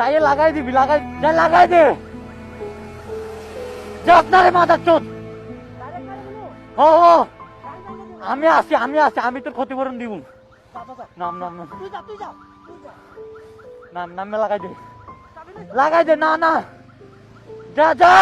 যাইয়ে লাগাই দিবি, লাগাই যা, লাগাই দে। যা, আপনারে মাথা চোদ ও আমি আছি আমি আছি, আমি তোর ক্ষতিপূরণ দিব। নাম নাম নাম। নাম, নামে লাগাই দে। লাগাই দে, না না। যা যা।